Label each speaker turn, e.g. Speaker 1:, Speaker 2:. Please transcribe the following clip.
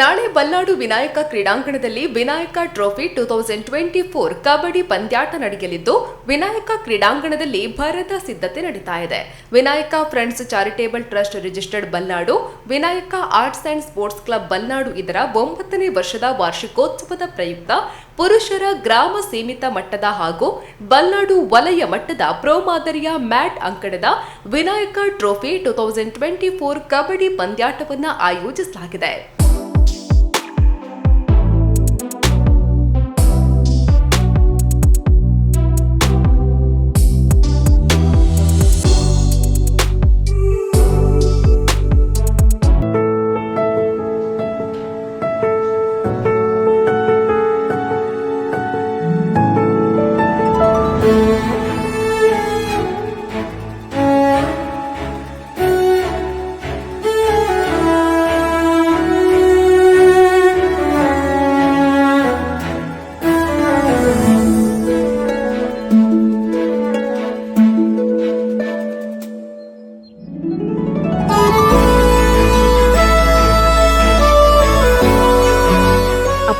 Speaker 1: ನಾಳೆ ಬಲ್ಲಾಡು ವಿನಾಯಕ ಕ್ರೀಡಾಂಗಣದಲ್ಲಿ Vinayaka trophy two thousand twenty four kabaddi ಪಂದ್ಯಾಟ ನಡೆಯಲಿದ್ದು, ವಿನಾಯಕ ಕ್ರೀಡಾಂಗಣದಲ್ಲಿ ಭರದ ಸಿದ್ಧತೆ ನಡೀತಾ ಇದೆ. Vinayaka friends charitable trust registered Balladu, Vinayaka arts and sports club Balnadu ಇದರ ಒಂಬತ್ತನೇ ವರ್ಷದ ವಾರ್ಷಿಕೋತ್ಸವದ ಪ್ರಯುಕ್ತ ಪುರುಷರ ಗ್ರಾಮ ಸೀಮಿತ ಮಟ್ಟದ ಹಾಗೂ ಬಲ್ನಾಡು ವಲಯ ಮಟ್ಟದ ಪ್ರೋ ಮಾದರಿಯ mat ಅಂಕಣದ Vinayaka trophy two thousand twenty four kabaddi ಪಂದ್ಯಾಟವನ್ನು ಆಯೋಜಿಸಲಾಗಿದೆ.